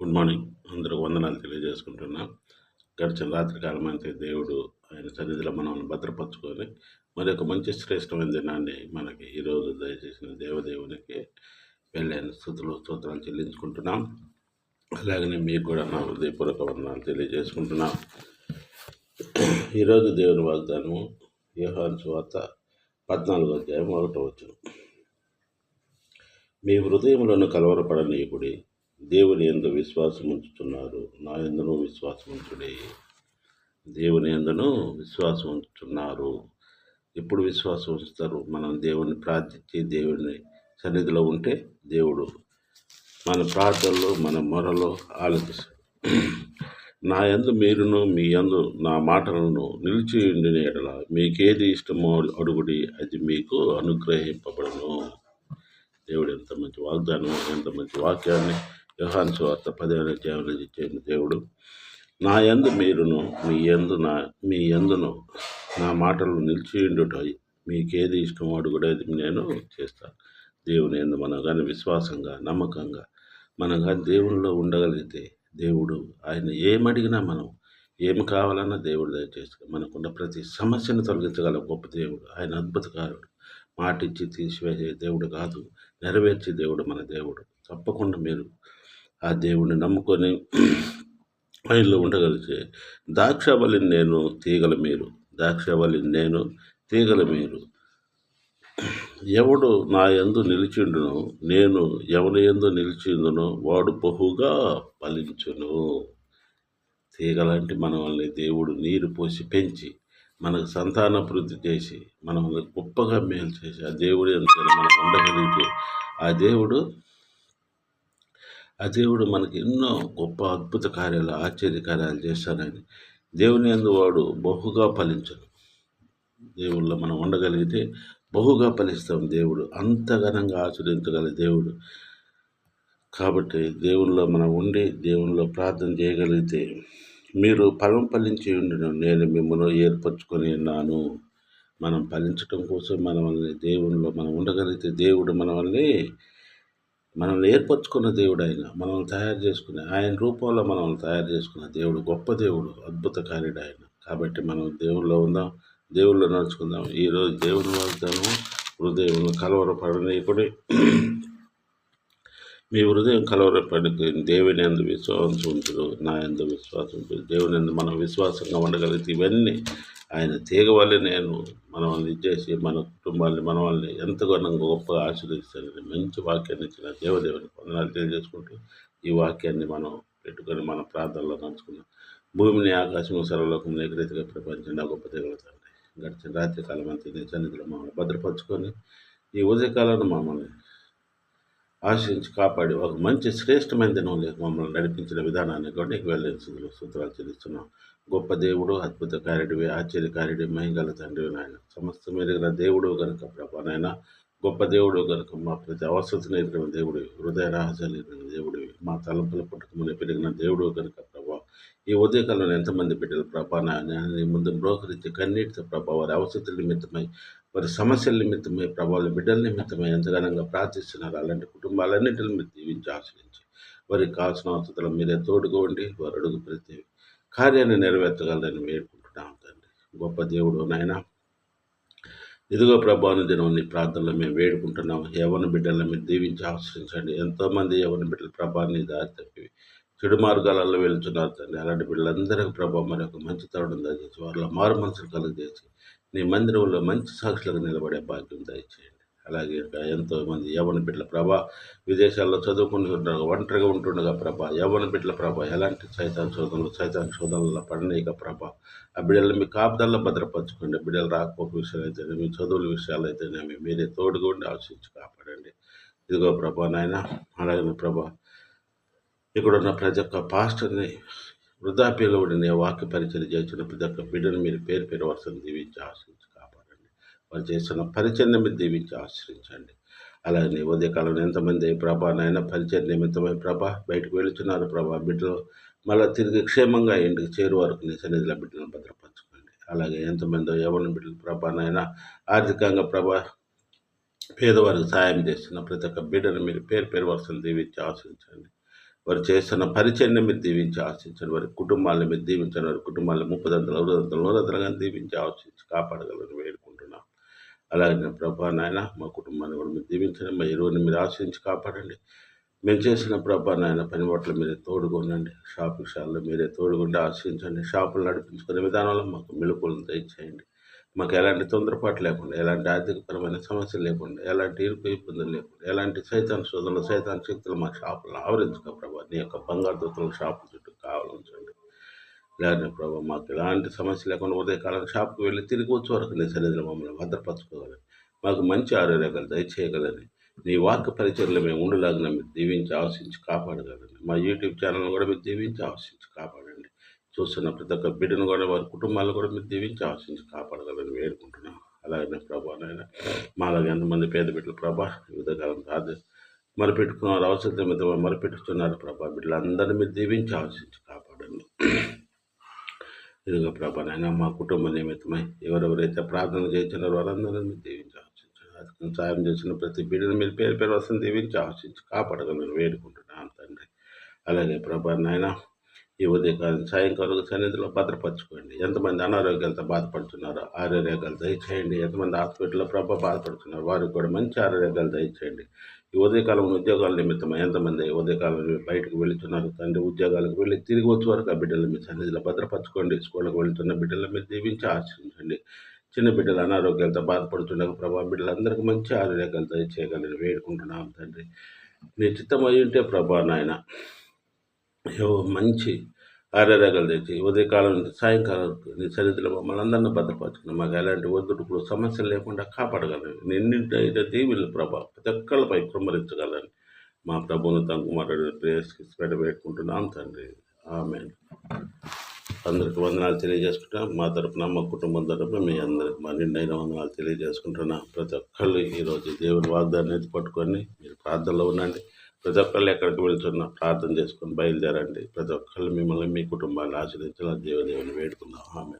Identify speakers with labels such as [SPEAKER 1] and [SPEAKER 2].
[SPEAKER 1] Good morning. అందరూ వందనాలు తెలియజేసుకుంటున్నా. గడిచిన రాత్రి కాలం అయితే దేవుడు ఆయన సన్నిధిలో మనల్ని భద్రపరచుకొని మరి ఒక మంచి శ్రేష్టమైన దినాన్ని మనకి ఈరోజు దయచేసిన దేవదేవునికి వెళ్ళైన స్థుతులు స్తోత్రాలు చెల్లించుకుంటున్నాం. అలాగనే మీకు కూడా నా హృదయపూర్వక వందనాలు తెలియజేసుకుంటున్నాం. ఈరోజు దేవుని వాగ్దానము యోహాను వార్త పద్నాలుగో అధ్యాయం ఒకటో వచ్చిన మీ హృదయంలోను కలవరపడనీయకుడి దేవుని ఎందు విశ్వాసం ఉంచుతున్నారు నా ఎందును విశ్వాసం ఉంచుడే దేవుని ఎందును విశ్వాసం ఉంచుతున్నారు ఎప్పుడు విశ్వాసం ఉంచుతారు మనం దేవుని ప్రార్థించి దేవుని సన్నిధిలో ఉంటే దేవుడు మన ప్రార్థనలు మన మొరలో ఆలోచిస్తాడు. నా యందు మీరును మీ యందు నా మాటలను నిలిచి ఉండిన ఎడల మీకేది ఇష్టమో అడుగుడి అది మీకు అనుగ్రహింపబడను. దేవుడు ఎంత మంచి వాగ్దానం ఎంత మంచి వాక్యాన్ని యోహాన్ సువార్త పదిహేను అధ్యాయంలో ఇచ్చిన దేవుడు నా యందు మీరును మీ యందు నా మీ యందును నా మాటలు నిలిచియుండుట మీకేది ఇష్టమో అడుగుడేది నేను చేస్తాను. దేవుని ఎందు మనం కానీ విశ్వాసంగా నమ్మకంగా మనం కానీ దేవునిలో ఉండగలిగితే దేవుడు ఆయన ఏమడిగినా మనం ఏమి కావాలన్నా దేవుడు దయచేసి మనకున్న ప్రతి సమస్యను తొలగించగల గొప్ప దేవుడు ఆయన అద్భుతకారుడు. మాటిచ్చి తీసివేసే దేవుడు కాదు నెరవేర్చే దేవుడు మన దేవుడు. తప్పకుండా మీరు ఆ దేవుడిని నమ్ముకొని ఆయనలో ఉండగలిగితే ద్రాక్షవల్లిని నేను తీగల మీరు ద్రాక్షవల్లిని నేను తీగల మీరు ఎవడు నా ఎందు నిలిచిండును నేను ఎవరి ఎందు నిలిచిందునో వాడు బహుగా ఫలించును. తీగలంటే మనల్ని దేవుడు నీరు పోసి పెంచి మనకు సంతానభివృద్ధి చేసి మనల్ని గొప్పగా మేలు చేసి ఆ దేవుడు ఎంత మనం ఉండగలిగితే ఆ దేవుడు ఆ దేవుడు మనకి ఎన్నో గొప్ప అద్భుత కార్యాలు ఆశ్చర్య కార్యాలు చేస్తానని దేవుని ఎందు వాడు బహుగా ఫలించను దేవుళ్ళ మనం ఉండగలిగితే బహుగా ఫలిస్తాం దేవుడు. అంత ఘనంగా ఆచరించగల దేవుడు. కాబట్టి దేవునిలో మనం ఉండి దేవునిలో ప్రార్థన చేయగలిగితే మీరు ఫలం ఫలించి ఉండిన. నేను మిమ్మల్ని ఏర్పరచుకొని ఉన్నాను. మనం ఫలించడం కోసం మనల్ని దేవునిలో మనం ఉండగలిగితే దేవుడు మనల్ని మనల్ని ఏర్పరచుకున్న దేవుడు ఆయన మనల్ని తయారు చేసుకునే ఆయన రూపంలో మనల్ని తయారు చేసుకున్న దేవుడు గొప్ప దేవుడు అద్భుత కార్యుడు ఆయన కాబట్టి మనం దేవుల్లో ఉందాం దేవుళ్ళు నడుచుకుందాం. ఈరోజు దేవుని వాగ్దానం హృదయం కలవరపడనీయకుడి మీ హృదయం కలవరపడికి. దేవుని ఎందు విశ్వాసం ఉంచుడు నా ఎందు విశ్వాసం ఉంచుడు దేవుని ఎందు మనం విశ్వాసంగా ఉండగలిగితే ఇవన్నీ ఆయన తీగ వల్లే నేను మనల్ని ఇచ్చేసి మన కుటుంబాన్ని మన వాళ్ళని ఎంతగానో గొప్పగా ఆశీర్వదిస్తానని మంచి వాక్యాన్ని ఇచ్చిన దేవదేవుని వందనాలు తెలియజేసుకుంటూ ఈ వాక్యాన్ని మనం పెట్టుకొని మన ప్రాంతాల్లో నడుచుకున్నాం భూమిని ఆకాశం సర్వలోకం ఏకరీతిగా ప్రపంచంలో గొప్ప దిగలుగుతాను గడిచిన రాత్రి కాలం అంతా నీ సన్నిధిలో మమ్మల్ని భద్రపరుచుకొని ఈ ఉదయకాలను మమ్మల్ని ఆశించి కాపాడి ఒక మంచి శ్రేష్టమైన దినంలో మమ్మల్ని నడిపించిన విధానాన్ని కూడా నీకు వెళ్ళే సూత్రాలు చెల్లిస్తున్నాం. గొప్ప దేవుడు అద్భుత కార్యుడివి ఆశ్చర్యకార్యుడి మహిళల తండ్రి నాయన. సమస్త మెరుగిన దేవుడు కనుక ప్రభా నాయన గొప్ప దేవుడు కనుక మా ప్రతి అవసరతను ఎదిగిన దేవుడు హృదయ రహస్యాలు ఎదిగిన దేవుడివి. మా తలంపుల పుట్టుకమునే పెరిగిన దేవుడు కనుక ప్రభా ఈ ఉదయకాలంలో ఎంతమంది బిడ్డలు ప్రభా నాయన ముందు బ్రోకరించి కన్నీటితో ప్రభా వారి అవసరతల నిమిత్తమై వారి సమస్యల నిమిత్తమే ప్రభావాల బిడ్డల నిమిత్తమే ఎంతగానంగా ప్రార్థిస్తున్నారు? అలాంటి కుటుంబాలన్నింటిని మీరు దీవించి ఆశ్రయించి వారికి కావాల్సిన అవసరం మీరే తోడుకోండి ఉండి వారు అడుగు ప్రతి కార్యాన్ని నెరవేర్చగలరని వేడుకుంటున్నాం తండ్రి. గొప్ప దేవుడు నాయన ఇదిగో ప్రభావం దినం నీ ప్రార్థనలో మేము వేడుకుంటున్నాం. యవన బిడ్డలను మీరు దీవించి ఆశ్రయించండి. ఎంతోమంది యవన బిడ్డల ప్రభావాన్ని దారి తప్పి చెడు మార్గాలలో వెళ్తున్నారు తండ్రి. అలాంటి బిడ్డలందరికీ ప్రభావం మరి ఒక మంచి తరుణం దయచేసి వారిలో మారు మనసులు కలిగజేసి నీ మందిరంలో మంచి సాక్షులకు నిలబడే భాగ్యం దయచేయండి. అలాగే ఎంతో మంది యవన బిడ్డల ప్రభ విదేశాల్లో చదువుకుంటుండగా ఒంటరిగా ఉంటుండగా ప్రభ యవన బిడ్డల ప్రభ ఎలాంటి సైతాన్ శోధనలు సైతాన్ శోధనలో పడనీక ప్రభ. ఆ బిడ్డలు మీ కాపుదల్లో భద్రపరచుకోండి. బిడ్డలు రాకపోక విషయాలు అయితేనే మీ చదువుల విషయాలు అయితేనేమి మీరే తోడుగా ఉండి ఆశించి కాపాడండి. ఇదిగో ప్రభా నాయన అలాగే ప్రభా ఇక్కడున్న ప్రతి ఒక్క పాస్టర్ని వృద్ధాప్యంలో ఉండిన వాక్య పరిచయం చేసిన ప్రతి ఒక్క బిడ్డను మీరు పేరు పేరు వరుసను దీవించి ఆశ్రయించి కాపాడండి. వారు చేస్తున్న పరిచయం మీరు దీవించి ఆశ్రయించండి అలాగే ఉదయకాలంలో ఎంతమంది ప్రభా నాయన పరిచయం నిమిత్తమై ప్రభా బయటకు వెళుతున్నారు ప్రభా బిడ్డలు మళ్ళీ తిరిగి క్షేమంగా ఇంటికి చేరు వరకు నీ సన్నిధిలో బిడ్డలను భద్రపరచుకోండి. అలాగే ఎంతమందో ఎవరిని బిడ్డలు ప్రభా నాయన ఆర్థికంగా ప్రభా పేదవారికి సాయం చేస్తున్న ప్రతి ఒక్క బిడ్డను మీరు పేరు పేరు వరుసలు దీవించి ఆశ్రయించండి వారు చేస్తున్న పరిచయాన్ని మీరు దీవించి ఆశించండి. వారి కుటుంబాలను మీరు దీవించండి. వారి కుటుంబాలను ముప్పదంతలు అరుదంతలు నూరంతలుగా దీవించి ఆశించి కాపాడగలని వేడుకుంటున్నాం. అలాగే ప్రభా నాయన మా కుటుంబాన్ని కూడా మీరు దీవించండి. మా ఎరువుని మీరు ఆశించి కాపాడండి. మేము చేసిన ప్రభా నాయన పని పట్ల మీరే తోడుకొనండి షాపింగ్ షాల్లో మీరే తోడుగుండి ఆశించండి. షాపులు నడిపించుకునే విధానంలో మాకు మెలుపులను దయచేయండి. మాకు ఎలాంటి తొందరపాటు లేకుండా ఎలాంటి ఆర్థికపరమైన సమస్యలు లేకుండా ఎలాంటి ఇరుకు ఇబ్బందులు లేకుండా ఎలాంటి సైతాన్ శోధనలు సైతాన్ శక్తులు మా షాపులను ఆవరించుకో ప్రభా. నీ యొక్క బంగారు దొత్తుల షాపు చుట్టూ కావాలంచండి. లేని ప్రభావ మాకు ఎలాంటి సమస్య లేకుండా ఉదయకాలం షాప్కి వెళ్ళి తిరిగి వచ్చే వరకు నీ సన్నిధిలో మమ్మల్ని భద్రపరచుకోగలని మాకు మంచి ఆరోగ్యాలు దయచేయగలని నీ వాక్య పరిచయంలో మేము ఉండలాగిన మీరు దీవించి ఆశించి కాపాడగలని మా యూట్యూబ్ ఛానల్ కూడా మీరు దీవించి ఆశించి కాపాడాలి చూస్తున్న ప్రతి ఒక్క బిడ్డను కూడా వారి కుటుంబాలను కూడా మీరు దీవించి ఆశించి కాపాడగలని వేడుకుంటున్నాం. అలాగనే ప్రభా నాయన మాలాగే ఎంతమంది పేద బిడ్డలు ప్రభా వివిధ కాలం కాదు మరిపెట్టుకున్నారు అవసరం మీద మరిపెట్టుతున్నారు ప్రభా. బిడ్డలందరినీ మీరు దీవించి ఆశించి కాపాడండి. ఇదిగో ప్రభా నాయన మా కుటుంబ నిమిత్తమై ఎవరెవరైతే ప్రార్థన చేస్తున్నారో వారందరినీ మీరు దీవించి ఆశించారు అది సాయం చేసిన ప్రతి బిడ్డను మీరు పేరు పేరు వస్తుంది దీవించి ఆశించి కాపాడగలను వేడుకుంటున్నాను తండ్రి. అలాగే ప్రభా నాయన ఈ ఉదయకాలం సాయంకాలం సన్నిధిలో భద్రపరచుకోండి. ఎంతమంది అనారోగ్యాలతో బాధపడుతున్నారో ఆరోగ్యాలు దయచేయండి. ఎంతమంది హాస్పిటల్లో ప్రభ బాధపడుతున్నారు వారికి కూడా మంచి ఆరోగ్యాలు దయచేయండి. ఈ ఉదయకాలం ఉద్యోగాల నిమిత్తం ఎంతమంది ఉదయకాలం బయటకు వెళుతున్నారు? తండ్రి ఉద్యోగాలకు వెళ్ళి తిరిగి వచ్చే వరకు ఆ బిడ్డలు మీ సన్నిధిలో భద్రపరచుకోండి. స్కూళ్ళకు వెళుతున్న బిడ్డల మీరు దీవించి ఆశించండి చిన్న బిడ్డలు అనారోగ్యాలతో బాధపడుతుండగా ప్రభా బిడ్డలందరికీ మంచి ఆరోగ్యాలు దయచేయగలని వేడుకుంటున్నాం తండ్రి. నీ చిత్తం అయి ఉంటే ప్రభా నాయన మంచి ఆరోగ్యాలు తెచ్చి ఉదయకాలం నుంచి సాయంకాలం వరకు నీ సన్నిధిలో మమ్మల్ని అందరినీ భద్రపరచుకుని మాకు ఎలాంటి ఒత్తిడుపులు సమస్యలు లేకుండా కాపాడగలని నిన్నింటైతే దీవులు ప్రభా ప్రతి ఒక్కళ్ళపై కుమరించగలని మా ప్రభువును తన కుమారుడు ప్రేయస్కి స్ప్రెడ్ పెట్టుకుంటున్నాం తండ్రి. ఆమె అందరికి వందనాలు తెలియజేసుకుంటాం మా తరపున మా కుటుంబం తరపున మీ అందరికి మా నిండైన వందనాలు తెలియజేసుకుంటున్నాం. ప్రతి ఒక్కళ్ళు ఈరోజు దేవుని వాగ్దాన్ని పట్టుకొని మీరు ప్రార్థనలో ఉండండి. ప్రతి ఒక్కళ్ళు ఎక్కడికి వెళ్తున్నా ప్రార్థన చేసుకొని బయలుదేరండి. ప్రతి ఒక్కళ్ళు మిమ్మల్ని మీ కుటుంబాన్ని ఆశ్రయించాలని దేవదేవుని వేడుకుందాం. ఆమె